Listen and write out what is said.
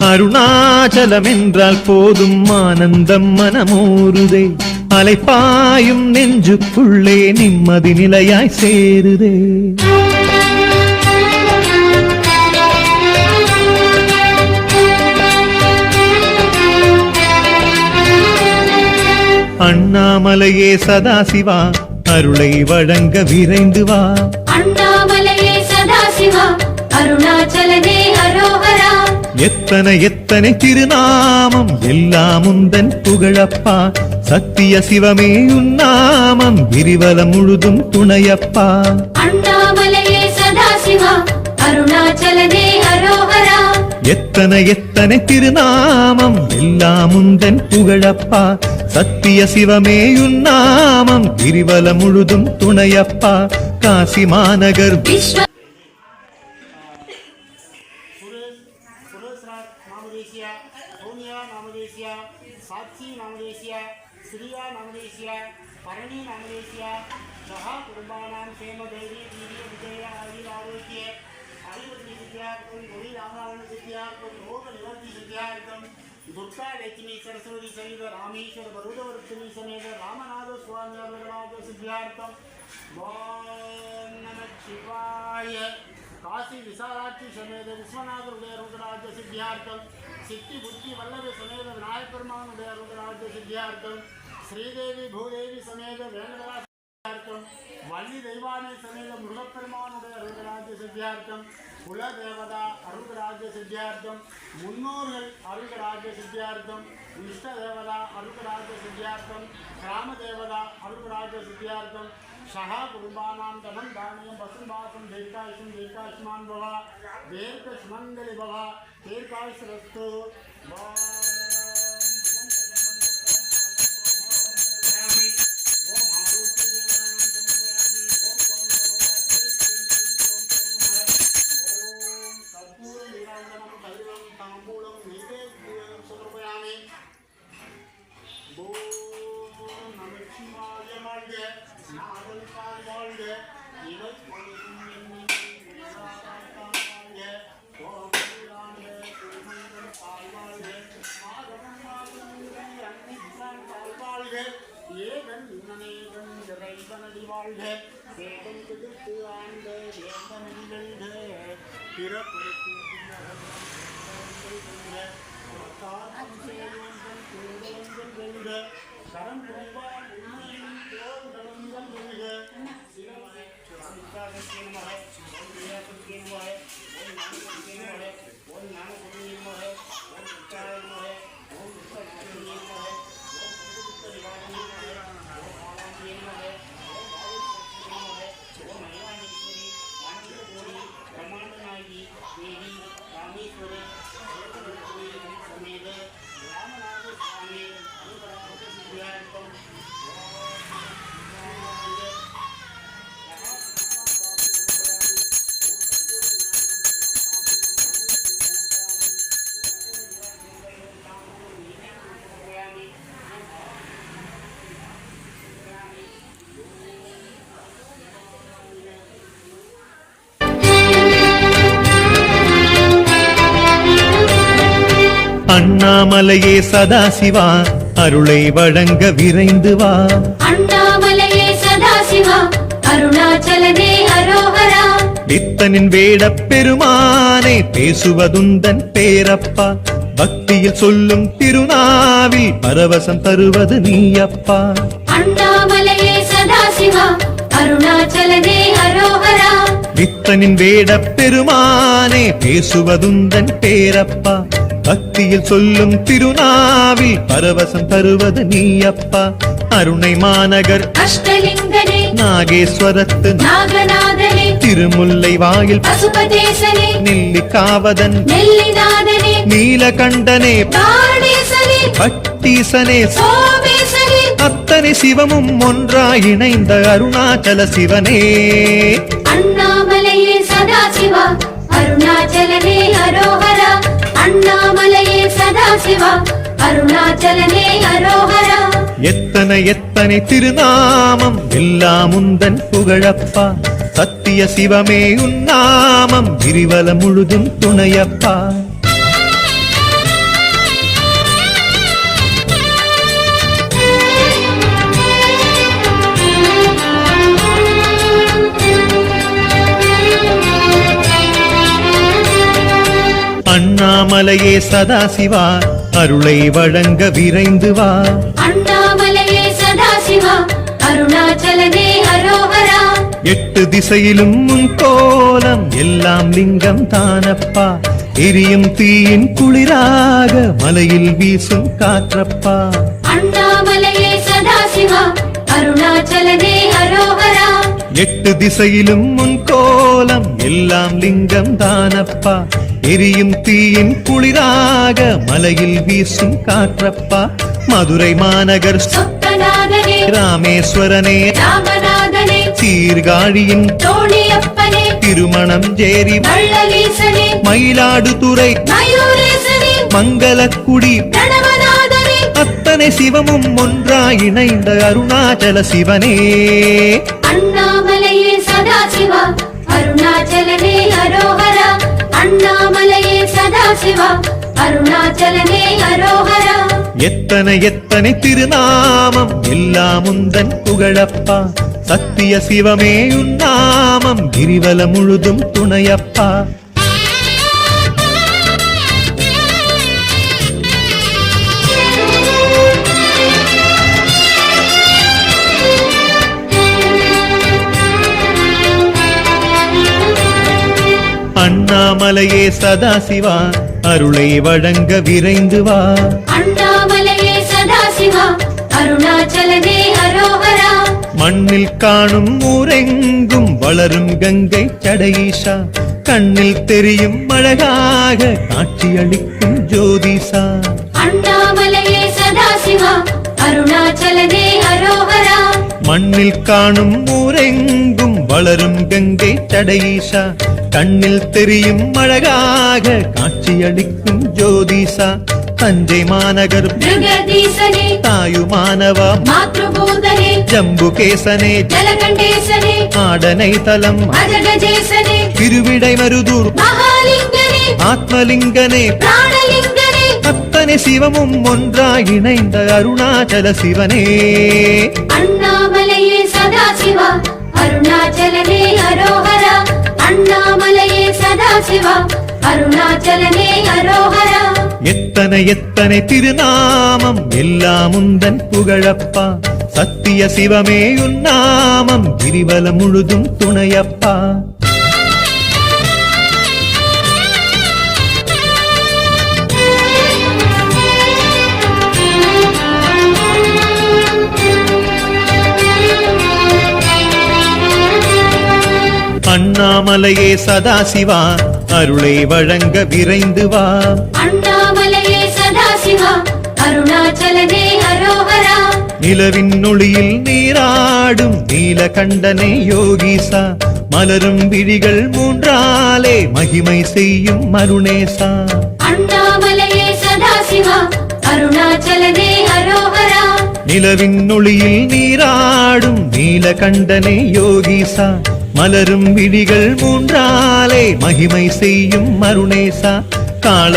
அருணாச்சலம் என்றால் போதும் ஆனந்தம் மனமூறுதே அலைப்பாயும் நெஞ்சுக்குள்ளே நிம்மதி நிலையாய் சேருதே. அண்ணாமலையே சதாசிவா அருளை வழங்க விரைந்து வா. அண்ணாமலையே சதாசிவா அருணாச்சலனே அரோகரா எத்தனை எத்தனை திருநாமம் எல்லாம் உந்தன் புகழப்பா. சத்திய சிவமே உன்னாமம் கிரிவலம் முழுதும் துணையப்பா. அண்ணாமலையே சதாசிவா அருணாச்சலனே அரோகரா எத்தனை எத்தனை திருநாமம் எல்லாம் உந்தன் புகழப்பா. சத்திய சிவமே உன்னாமம் கிரிவலம் முழுதும் துணையப்பா. காசி மாநகர் விஸ்வ பரணி நாமதேசிய சகா குடும்பானாம் சேம தைரிய வீரிய விஜய ஆயுர் ஆரோக்கிய அறிவுறுதி சித்தியா இருக்கும் தொழில் ஆதாரண சித்தியா இருக்கும் ரோக நிவர்த்தி சித்தியா துர்கா லட்சுமி சரஸ்வதி சமேத ராமேஸ்வர பருதவர்த்தினி சமேத ராமநாத சுவாமி அவர்களாக சித்தியார்த்தம் சிவாய. காசி விசாலாட்சி சமேத விஸ்வநாத உதயருகராஜ சித்தியார்த்தம் சித்தி புத்தி வல்லவ சமேத விநாயகர் பெருமான் சித்தியார்த்தம் ஸ்ரீதேவி பூதேவி சமேத வேங்கடாசியார்த்தம் வள்ளி தெய்வானை சமேத முருகப்பெருமானுடைய அருள்ராஜ்ய சித்தியார்த்தம் குல தேவதா அருள்ராஜ்ய சித்தியார்த்தம் முன்னோர்கள் அருள்ராஜ்ய சித்தியார்த்தம் இஷ்ட தேவதா அருள்ராஜ்ய சித்தியார்த்தம் கிராம தேவதா அருள்ராஜ்ய சித்தியார்த்தம் சகா குடும்பானாம் தனம் தானியம் பசும் பாசம் தீர்காயுஷம் தீர்காயுஷ்மான் பவா தீர்க்கஷ்மங்கலி பவா தீர்காயுஷரஸ்து பா நமச்சிவாய வாழ்க நாவல் பால் வாழ்க ஓம் வீராண்ட வாழ்க மாதவன் வாழ்க ஏகன் இன்னனேகன் இறைவனடி வாழ்க ஆண்ட வேந்தனடி வெல்க காரணம் செய்யுங்கள் திருடங்கள் வெல்க கரம் கொள்வார் உண்மையின் தோள்களங்கள் வெல்க சிவமலை சிவாமிக்காகத்திய நமக ஓம் வியாசத்திய நமக ஓம் நாமத்திய நமக ஓம் நாமகுருவிய நமக ஓம் விச்சாய அண்ணாமலையே சதாசிவா அருளை வழங்க விரைந்து வா. அண்ணாமலையே சதாசிவா அருணாச்சலனே அரோகரா. பித்தனின் வேடப் பெருமானே பேசுவதுந்தன் பேரப்பா. பக்தியில் சொல்லும் திருநாவில் பரவசம் தருவது நீயப்பா. அண்ணாமலையே சதாசிவா அருணாச்சலனே அரோகரா. பித்தனின் வேடப் பெருமானே பேசுவதுந்தன் பேரப்பா. பக்தியில் சொல்லும் திருநாவில் பரவசம் தருவது நீயப்பா அருணை மாநகர் அஷ்டலிங்கனே நாகேஸ்வரத்து நாகநாதனே திருமுல்லை வாயில் பசுபதேசனே நெல்லிக்காவதன் நெல்லிநாதனே நீலகண்டனே பட்டீசனே அத்தனை சிவமும் ஒன்றாய் இணைந்த அருணாச்சல சிவனே. அண்ணாமலையே சதாசிவா அருணாச்சலனே அரோகரா அண்ணாமலையே சதாசிவா அருணாச்சலனே அரோகரா. எத்தனை எத்தனை திருநாமம் எல்லாம் உந்தன் புகழப்பா. சத்திய சிவமே உன்னாமம் கிரிவலம் முழுதும் துணையப்பா. அண்ணாமலையே சதாசிவா அருளை வழங்க விரைந்து வா அண்ணாமலையே சதாசிவா அருணாச்சலனே அரோகரா எட்டு திசையிலும் உன் கோலம் எல்லாம் லிங்கம் தானப்பா. எரியும் தீயின் குளிராக மலையில் வீசும் காற்றப்பா. அண்ணாமலையே சதாசிவா அருணாச்சலனே அரோகரா எட்டு திசையிலும் உன் கோலம் எல்லாம் லிங்கம் தானப்பா. எரியும் தீயின் குளிராக மலையில் வீசும் காற்றப்பா மதுரை மாநகர் ராமேஸ்வரனே சீர்காழியின் திருமணம் ஜேரி மயிலாடுதுறை மங்களக்குடி அத்தனை சிவமும் ஒன்றாய் இணைந்த அருணாச்சல சிவனே. அண்ணாமலையே சதாசிவா அருணாச்சலனே அரோகரா அண்ணாமலையே சதாசிவா அருணாச்சலனே அரோகரா எத்தனை எத்தனை திருநாமம் எல்லாம் உந்தன் புகழப்பா. சத்திய சிவமே உன் நாமம் கிரிவல முழுதும் துணையப்பா. அண்ணாமலையே சதாசிவா அருளை வழங்க விரைந்து வா. அண்ணாமலையே சதாசிவா அருணாச்சலனே அரோகரா மண்ணில் காணும் ஊரெங்கும் வளரும் கங்கை சடையீஷா. கண்ணில் தெரியும் அழகாக காட்சியளிக்கும் ஜோதிஷா. அண்ணாமலையே சதாசிவா அருணாச்சலனே அரோகரா மண்ணில் காணும் ஊரெங்கும் வளரும் கங்கை சடையீஷா கண்ணில் தெரியும் அழகாக காட்சியளிக்கும் ஜோதிஷா. தஞ்சை மாநகர் தாயுமானவா. ஜம்புகேசனே. ஆடனை தலம். திருவிடை மருதூர். ஆத்மலிங்கனே. அத்தனை சிவமும் ஒன்றாய் இணைந்த அருணாச்சல சிவனே. அருணாச்சலனே அரோகரா எத்தனை எத்தனை திருநாமம் எல்லாம் உந்தன் புகழப்பா. சத்திய சிவமே உன்னாமம் கிரிவல முழுதும் துணையப்பா. அண்ணாமலையே சதாசிவா அருளை வழங்க விரைந்து வா. அண்ணாமலையே சதாசிவா அருணாச்சலனே அரோகரா நிலவின் ஒளியில் நீராடும் நீலகண்டனே யோகிசா. மலரும் விழிகள் மூன்றாலே மகிமை செய்யும் மருணேசா அண்ணாமலையே சதாசிவா அருணாச்சலனே அரோகரா நிலவின் ஒளியில் நீராடும் நீலகண்டனே யோகிசா. மலரும் விழிகள் மூன்றாலே மகிமை செய்யும் மருணேசா காள